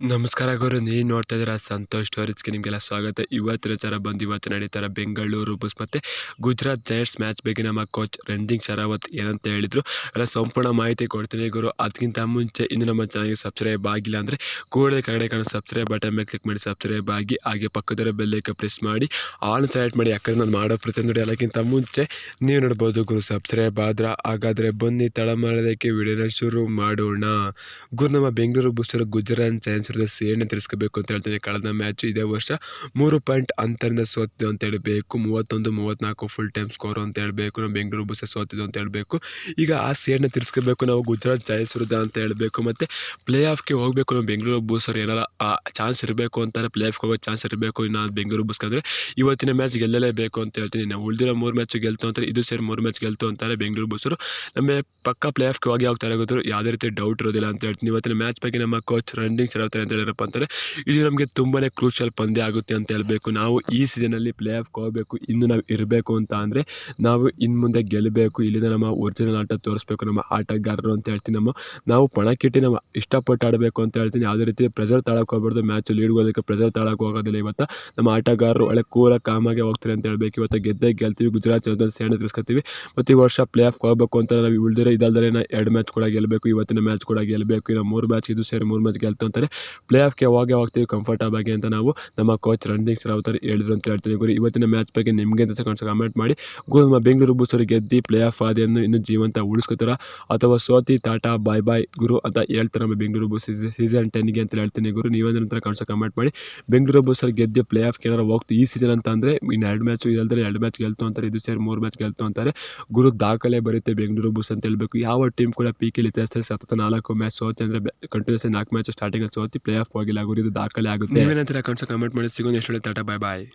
ನಮಸ್ಕಾರ ಗುರು ನೀ ನೋಡ್ತಾ ಇದ್ದೀರಾ ಸಂತೋಷ್ ಸ್ಟೋರೀಸ್ಗೆ ನಿಮಗೆಲ್ಲ ಸ್ವಾಗತ. ಇವತ್ತಿನ ಚರ ಬಂದು ಇವತ್ತು ನಡೀತಾರೆ ಬೆಂಗಳೂರು ಬುಸ್ ಮತ್ತು ಗುಜರಾತ್ ಜೈಂಟ್ಸ್ ಮ್ಯಾಚ್ ಬಗ್ಗೆ ನಮ್ಮ ಕೋಚ್ ರಣದಿಂಗ್ ಶರಾವತ್ ಏನಂತ ಹೇಳಿದರು. ಎಲ್ಲ ಸಂಪೂರ್ಣ ಮಾಹಿತಿ ಕೊಡ್ತೀನಿ ಗುರು. ಅದಕ್ಕಿಂತ ಮುಂಚೆ ಇನ್ನು ನಮ್ಮ ಚಾನಲ್ಗೆ ಸಬ್ಸ್ಕ್ರೈಬ್ ಆಗಿಲ್ಲ ಅಂದರೆ ಕೂಡಲೇ ಕಡೆ ಕಾಣೋ ಸಬ್ಸ್ಕ್ರೈಬ್ ಬಟನ್ ಮೇಲೆ ಕ್ಲಿಕ್ ಮಾಡಿ ಸಬ್ಸ್ಕ್ರೈಬ್ ಆಗಿ, ಹಾಗೆ ಪಕ್ಕದರ ಬೆಲ್ಲೈಕ ಪ್ರೆಸ್ ಮಾಡಿ ಆನ್ ಸೆಲೆಕ್ಟ್ ಮಾಡಿ, ಯಾಕಂದ್ರೆ ನಾನು ಮಾಡೋ ಪ್ರತಿಯೊಂದು ನೋಡಿ ಅದಕ್ಕಿಂತ ಮುಂಚೆ ನೀವು ನೋಡ್ಬೋದು ಗುರು ಸಬ್ಸ್ಕ್ರೈಬ್ ಆದ್ರೆ ಹಾಗಾದರೆ ಬನ್ನಿ ತಳ ಮಾಡೋದಕ್ಕೆ ವಿಡಿಯೋನ ಶುರು ಮಾಡೋಣ. ಗುರು, ನಮ್ಮ ಬೆಂಗಳೂರು ಬೂಸ್ಟರ್ ಗುಜರಾತ್ ಜೈನ್ಸ್ ವಿರುದ್ಧ ಸೇನೆ ತಿಳಿಸ್ಕೋಬೇಕು ಅಂತ ಹೇಳ್ತೀನಿ ಕಳೆದ ಮ್ಯಾಚ್ ಇದೇ ವರ್ಷ ಮೂರು ಪಾಯಿಂಟ್ ಅಂತರಿಂದ ಸೋತಿದ್ದು ಅಂತ ಹೇಳಬೇಕು. ಮೂವತ್ತೊಂದು ಮೂವತ್ತ್ನಾಲ್ಕು ಫುಲ್ ಟೈಮ್ ಸ್ಕೋರ್ ಅಂತ ಹೇಳಬೇಕು. ನಮ್ಮ ಬೆಂಗಳೂರು ಬೂಸ್ಟರ್ ಸೋತಿದ್ದು ಅಂತ ಹೇಳಬೇಕು. ಈಗ ಆ ಸೇಡನ್ನ ತಿರ್ಸ್ಕೋಬೇಕು ನಾವು ಗುಜರಾತ್ ಜೈನ್ಸ್ ವಿರುದ್ಧ ಅಂತ ಹೇಳಬೇಕು. ಮತ್ತು ಪ್ಲೇ ಆಫ್ಗೆ ಹೋಗಬೇಕು. ನಮ್ಮ ಬೆಂಗಳೂರು ಬೂಸ್ಟರ್ ಏನಾರ, ಆ ಚಾನ್ಸ್ ಇರಬೇಕು ಅಂತಾರೆ. ಪ್ಲೇ ಆಫ್ಗೆ ಹೋಗೋ ಚಾನ್ಸ್ ಇರಬೇಕು. ಇನ್ನು ಬೆಂಗಳೂರು ಬೂಸ್ಕ್ ಅಂದರೆ ಇವತ್ತಿನ ಮ್ಯಾಚ್ ಗೆಲ್ಲಲೇಬೇಕು ಅಂತ ಹೇಳ್ತೀನಿ ನಾವು ಉಳಿದಿರೋ ಮೂರು ಮ್ಯಾಚ್ ಗೆಲ್ತು ಅಂತಾರೆ ಇದು ಸೇರಿ ಮೂರು ಮ್ಯಾಚ್ ಗೆಲ್ತು ಅಂತಾರೆ ಬೆಂಗಳೂರು ಬಸ್ಸರು ನಮಗೆ ಪಕ್ಕ ಪ್ಲೇ ಆಫ್ಗೆ ಹೋಗಿ ಹೋಗ್ತಾರೆ ಗೊತ್ತರು ಯಾವುದೇ ರೀತಿ ಡೌಟ್ ಇರೋದಿಲ್ಲ ಅಂತ ಹೇಳ್ತೀನಿ ಇವತ್ತಿನ ಮ್ಯಾಚ್ ಬಗ್ಗೆ ನಮ್ಮ ಕೋಚ್ ರನ್ನಿಂಗ್ ಚಲಾವ್ತಾರೆ ಅಂತ ಹೇಳಿರಪ್ಪ ಅಂತಾರೆ ಇದು ನಮಗೆ ತುಂಬಾ ಕ್ರೂಷಿಯಲ್ ಪಂದ್ಯ ಆಗುತ್ತೆ ಅಂತ ಹೇಳಬೇಕು. ನಾವು ಈ ಸೀಸನಲ್ಲಿ ಪ್ಲೇ ಆಫ್ಗೆ ಹೋಗಬೇಕು ಇನ್ನು ನಾವು ಇರಬೇಕು ಅಂತ ಅಂದರೆ ನಾವು ಇನ್ನು ಮುಂದೆ ಗೆಲ್ಲಬೇಕು ಇಲ್ಲಿಂದ ನಮ್ಮ ಒರಿಜಿನಲ್ ಆಟ ತೋರಿಸ್ಬೇಕು, ನಮ್ಮ ಆಟಗಾರರು ಅಂತ ಹೇಳ್ತೀನಿ. ನಮ್ಮ, ನಾವು ಪಣಕ್ಕಿಟ್ಟು ನಾವು ಇಷ್ಟಪಟ್ಟು ಆಡಬೇಕು ಅಂತ ಹೇಳ್ತೀನಿ. ಯಾವುದೇ ರೀತಿ ಪ್ರೆಸರ್ ತಾಳಕ್ಕೆ ಹೋಗ್ಬಾರ್ದು ಮ್ಯಾಚ್ ಲೀಡ್ಗೋದಕ್ಕೆ ಪ್ರೆಸರ್ ತಾಳಕ್ಕೆ ಹೋಗೋದಿಲ್ಲ. ಇವತ್ತು ನಮ್ಮ ಆಟಗಾರರು ಒಳ್ಳೆ ಕೂಲ ಕಾಮಾಗೆ ಹೋಗ್ತಾರೆ ಅಂತ ಹೇಳ್ಬೇಕು. ಇವತ್ತು ಗೆದ್ದೇ ಗೆಲ್ತೀವಿ, ಗುಜರಾತ್ ಜೊತೆ ಸೇಣೆ ತಿರ್ಸ್ಕೊತೀವಿ ಮತ್ತು ಈ ವರ್ಷ ಪ್ಲೇ ಆಫ್ ಹೋಗಬೇಕು ಅಂತ ನಾವು ಉಳಿದಿರೋ ಇದಲ್ದರೆ ಎರಡು ಮ್ಯಾಚ್ ಕೂಡ ಗೆಲ್ಲಬೇಕು ಇವತ್ತಿನ ಮ್ಯಾಚ್ ಕೂಡ ಗೆಲ್ಲಬೇಕು ಇನ್ನು ಮೂರು ಮ್ಯಾಚ್ ಇದು ಸೇರಿ ಮೂರು ಮ್ಯಾಚ್ ಗೆಲ್ತು ಅಂತಾರೆ. ಪ್ಲೇ ಆಫ್ಗೆ ಯಾವಾಗ ಹೋಗ್ತೀವಿ ಕಂಫರ್ಟಬಲ್ ಆಗಿ ಅಂತ ನಾವು ನಮ್ಮ ಕೋಚ್ ರಣದೀಪ್ ಸರ್ ಅವತಾರೆ ಹೇಳಿದ್ರು ಅಂತ ಹೇಳ್ತೀನಿ ಗುರು. ಇವತ್ತಿನ ಮ್ಯಾಚ್ ಬಗ್ಗೆ ನಿಮಗೆ ಅಂತ ಕಾಣಿಸೋ ಕಮೆಂಟ್ ಮಾಡಿ. ಗುರು, ನಮ್ಮ ಬೆಂಗಳೂರು ಬೂಸರು ಗೆದ್ದು ಪ್ಲೇ ಆಫ್ ಆದಿಯನ್ನು ಇನ್ನೂ ಜೀವಂತ ಉಳಿಸ್ಕೋತಾರ? ಅಥವಾ ಸೋತಿ, ಟಾಟಾ ಬಾಯ್ ಬಾಯ್ ಗುರು ಅಂತ ಹೇಳ್ತಾರೆ ನಮ್ಮ ಬೆಂಗಳೂರು ಬೂಸ್ ಸೀಸನ್ ಟೆನ್ಗೆ ಅಂತ ಹೇಳ್ತೀನಿ ಗುರು. ನೀವೇಂದ್ರ ನಂತರ ಕಾಣಿಸೋ ಕಮೆಂಟ್ ಮಾಡಿ. ಬೆಂಗಳೂರು ಬೂಸರ್ ಗೆದ್ದು ಪ್ಲೇ ಆಫ್ ಏನಾರು ಹೋಗ್ತು ಈ ಸೀಸನ್ ಅಂತ ಅಂದರೆ ಇನ್ನು ಎರಡು ಮ್ಯಾಚ್ ಇದಲ್ದರೆ ಎರಡು ಮ್ಯಾಚ್ ಗೆಲ್ತು ಅಂತಾರೆ, ಇದು ಸೇರಿ ಮೂರು ಮ್ಯಾಚ್ ಗೆಲ್ತು ಅಂತಾರೆ. ಗುರು, ದಾಖಲೆ ಬರುತ್ತೆ ಬೆಂಗಳೂರು ಬೂಸ್ ಅಂತ ಹೇಳ್ಬೇಕು. ಯಾವ ಟೀಮ್ ಕೂಡ ಪಿ ಇತಿಹಾಸದಲ್ಲಿ ಸತತ ನಾಲ್ಕು ಮ್ಯಾಚ್ ಸೋತಿ ಅಂದರೆ ಕಂಟಿನ್ಯೂಸ್ ನಾಲ್ಕು ಮ್ಯಾಚ್ ಸ್ಟಾರ್ಟಿಂಗ್ ಸೋತಿ. ಪ್ಲೇ ಆಫ್ ಹೋಗಿಲ್ಲ ಗುರು ಇದು ದಾಖಲೆ ಆಗುತ್ತೆ. ಕಮೆಂಟ್ ಮಾಡಿ ಸಿಗೋಣ ಎಷ್ಟು ಟಾಟಾ ಬಾಯ್ ಬಾಯ್